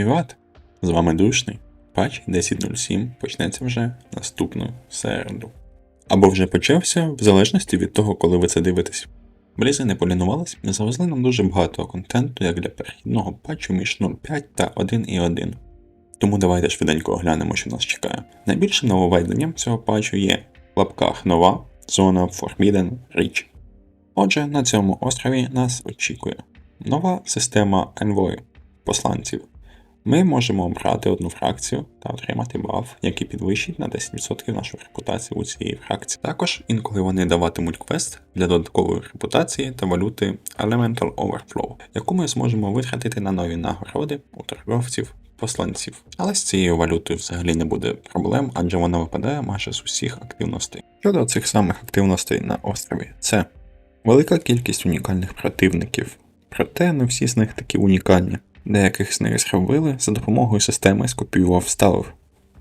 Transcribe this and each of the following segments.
Віват! З вами душний. Патч 10.07 почнеться вже наступну середу. Або вже почався, в залежності від того, коли ви це дивитесь. Блізи не полінувались завезли нам дуже багато контенту як для перехідного патчу між 0.5 та 1.1. Тому давайте швиденько оглянемо, що нас чекає. Найбільшим нововведенням цього патчу є в лапках нова зона Forbidden Reach. Отже, на цьому острові нас очікує нова система Envoy посланців. Ми можемо обрати одну фракцію та отримати баф, який підвищить на 10% нашу репутацію у цій фракції. Також інколи вони даватимуть квест для додаткової репутації та валюти Elemental Overflow, яку ми зможемо витратити на нові нагороди у торговців посланців. Але з цією валютою взагалі не буде проблем, адже вона випадає майже з усіх активностей. Щодо цих самих активностей на острові, це велика кількість унікальних противників, проте не всі з них такі унікальні. Деяких з них зробили за допомогою системи скопіював вставив.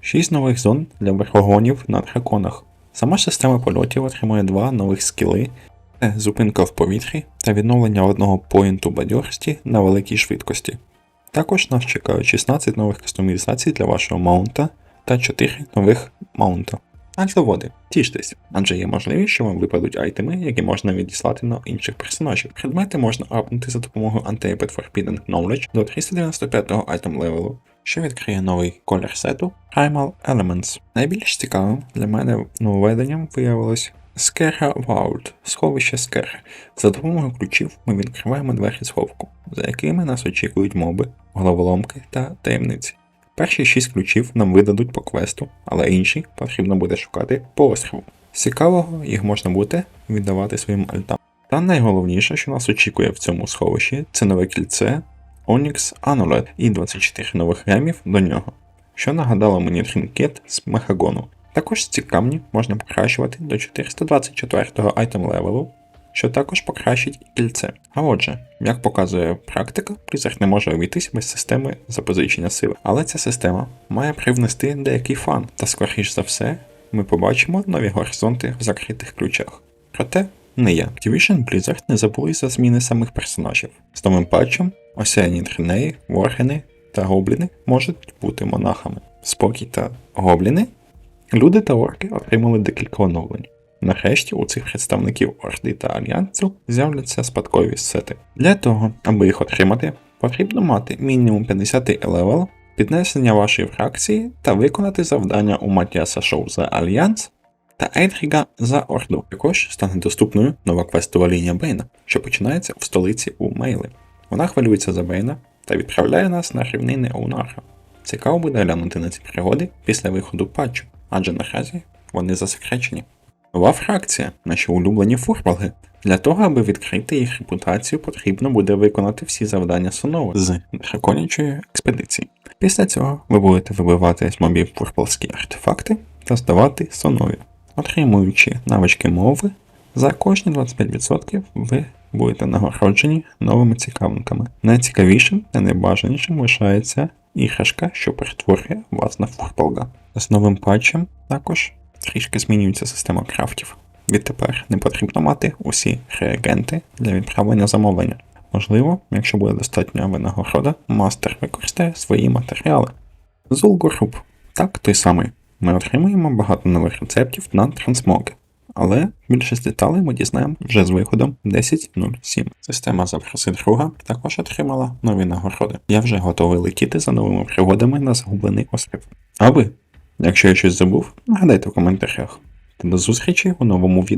Шість нових зон для верхогонів на драконах. Сама ж система польотів отримує два нових скіли це зупинка в повітрі та відновлення одного поінту бадьорості на великій швидкості. Також нас чекають 16 нових кастомізацій для вашого маунта та 4 нових маунта. Альтоводи, тіштесь, адже є можливість, що вам випадуть айтеми, які можна відіслати на інших персонажів. Предмети можна апнути за допомогою Untapped Forbidden Knowledge до 395-го айтем левелу, що відкриє новий колір сету Primal Elements. Найбільш цікавим для мене нововведенням виявилось Скерга Vault, сховище Скерги. За допомогою ключів ми відкриваємо двері сховку, за якими нас очікують моби, головоломки та таємниці. Перші шість ключів нам видадуть по квесту, але інші потрібно буде шукати по острову. Цікавого їх можна буде віддавати своїм альтам. Та найголовніше, що нас очікує в цьому сховищі, це нове кільце Onyx Amulet і 24 нових гемів до нього, що нагадало мені тринкет з Мехагону. Також ці камні можна покращувати до 424 го айтем левелу, що також покращить кільце. А отже, як показує практика, призер не може обійтись без системи запозичення сили. Але ця система має привнести деякий фан, та скоріш за все, ми побачимо нові горизонти в закритих ключах. Проте не я. Activision Blizzard не забули за зміни самих персонажів. З новим патчем осяяні тринеї, воргени та гобліни можуть бути монахами. Спокій та гобліни Люди та орки отримали декілька оновлень. Нарешті у цих представників Орди та Альянсу з'являться спадкові сети. Для того, аби їх отримати, потрібно мати мінімум 50 левел, піднесення вашої фракції та виконати завдання у Матіаса Шоу за Альянс та Ейдріга за Орду. Також стане доступною нова квестова лінія Бейна, що починається в столиці у Мейли. Вона хвилюється за Бейна та відправляє нас на рівнини Оунарха. Цікаво буде глянути на ці пригоди після виходу патчу адже наразі вони засекречені. Нова фракція, наші улюблені фурбалги. Для того, аби відкрити їх репутацію, потрібно буде виконати всі завдання Сонова з драконячої експедиції. Після цього ви будете вибивати з мобів фурбалські артефакти та здавати сонові. Отримуючи навички мови, за кожні 25% ви будете нагороджені новими цікавинками. Найцікавішим та найбажанішим лишається іграшка, що перетворює вас на фурбалга. З новим патчем також трішки змінюється система крафтів. Відтепер не потрібно мати усі реагенти для відправлення замовлення. Можливо, якщо буде достатня винагорода, мастер використає свої матеріали. Zulgur Так, той самий. Ми отримуємо багато нових рецептів на трансмоги. Але більшість деталей ми дізнаємо вже з виходом 10.07. Система запроси друга також отримала нові нагороди. Я вже готовий летіти за новими пригодами на загублений острів. А ви? Якщо я щось забув, нагадайте в коментарях. Та до зустрічі у новому відео.